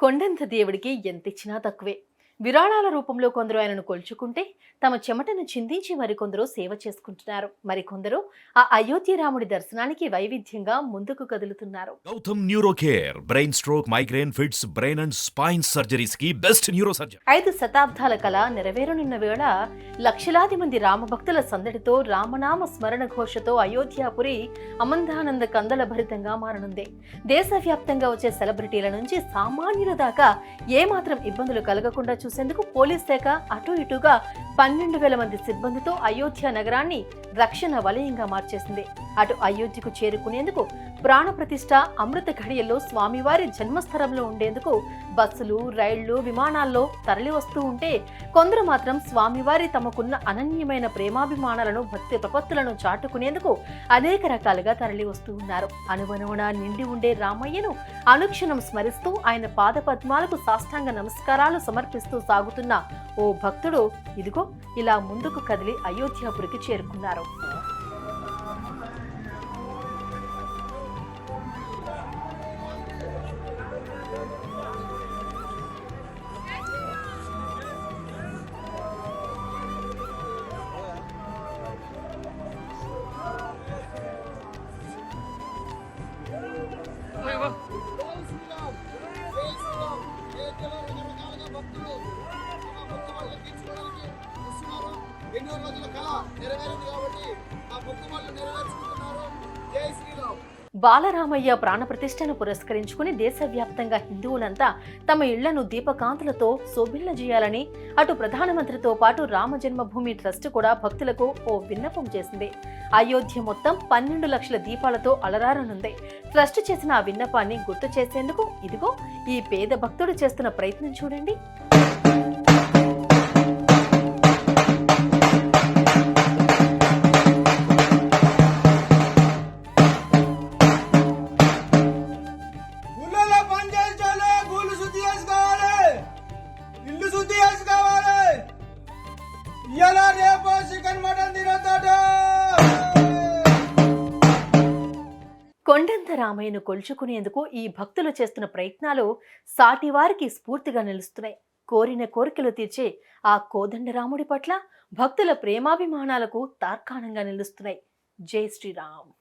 కొండంత దేవుడికి ఎంతిచ్చినా తక్కువే విరాళాల రూపంలో కొందరు ఆయనను కొల్చుకుంటే తమ చెమటను చిందించి మరికొందరు సేవ చేసుకుంటున్నారు. మరికొందరు ఆ అయోధ్య రాముడి దర్శనానికి వైవిధ్యంగా ముందుకు కదులుతున్నారు. Gautam neuro care brain stroke migraine fits brain and spine సర్జరీస్కి best neuro surgeon ఐదు శతాబ్దాల కల నెరవేరనున్న వేళ లక్షలాది మంది రామభక్తుల సందడితో రామనామ స్మరణ ఘోషతో అయోధ్యాపురి అమందానంద కందల భరితంగా మారనుంది. దేశవ్యాప్తంగా వచ్చే సెలబ్రిటీల నుంచి సామాన్యుల దాకా ఏమాత్రం ఇబ్బందులు కలగకుండా చూసేందుకు పోలీస్ శాఖ అటు ఇటుగా పన్నెండు వేల మంది సిబ్బందితో అయోధ్య నగరాన్ని రక్షణ వలయంగా మార్చేసింది. అటు అయోధ్యకు చేరుకునేందుకు ప్రాణప్రతిష్ఠ అమృత ఘడియల్లో స్వామివారి జన్మస్థలంలో ఉండేందుకు బస్సులు రైళ్ళు విమానాల్లో తరలి వస్తూ ఉంటే కొందరు మాత్రం స్వామివారి తమకున్న అనన్యమైన ప్రేమాభిమానాలను భక్తి తపత్తులను చాటుకునేందుకు అనేక రకాలుగా తరలి వస్తూ ఉన్నారు. అనువనువున నిండి ఉండే రామయ్యను అనుక్షణం స్మరిస్తూ ఆయన పాదపద్మాలకు సాష్టాంగ నమస్కారాలు సమర్పిస్తూ సాగుతున్న ఓ భక్తుడు ఇదిగో ఇలా ముందుకు కదిలి అయోధ్యాపురికి చేరుకున్నారు. భక్తులు మొక్కుబడులు తీర్చుకోవడానికి వస్తున్నారు ఎన్నో రోజుల కళ నెరవేరింది కాబట్టి ఆ మొక్కుబడులు నెరవేర్చుకుంటున్నారు జై శ్రీరామ్ బాలరామయ్య ప్రాణప్రతిష్టను పురస్కరించుకుని దేశవ్యాప్తంగా హిందువులంతా తమ ఇళ్ళను దీపకాంతులతో శోభిల్లజేయాలని అటు ప్రధానమంత్రితో పాటు రామ జన్మభూమి ట్రస్ట్ కూడా భక్తులకు ఓ విన్నపం చేసింది. అయోధ్య మొత్తం పన్నెండు లక్షల దీపాలతో అలరారనుంది. ట్రస్ట్ చేసిన ఆ విన్నపాన్ని గుర్తు చేసేందుకు ఇదిగో ఈ పేద భక్తుడు చేస్తున్న ప్రయత్నం చూడండి. అనంతరామయ్యను కొలుచుకునేందుకు కొల్చుకునేందుకు ఈ భక్తులు చేస్తున్న ప్రయత్నాలు సాటివారికి స్ఫూర్తిగా నిలుస్తున్నాయి. కోరిన కోరికలు తీర్చే ఆ కోదండరాముడి పట్ల భక్తుల ప్రేమాభిమానాలకు తార్కాణంగా నిలుస్తున్నాయి. జై శ్రీరామ్.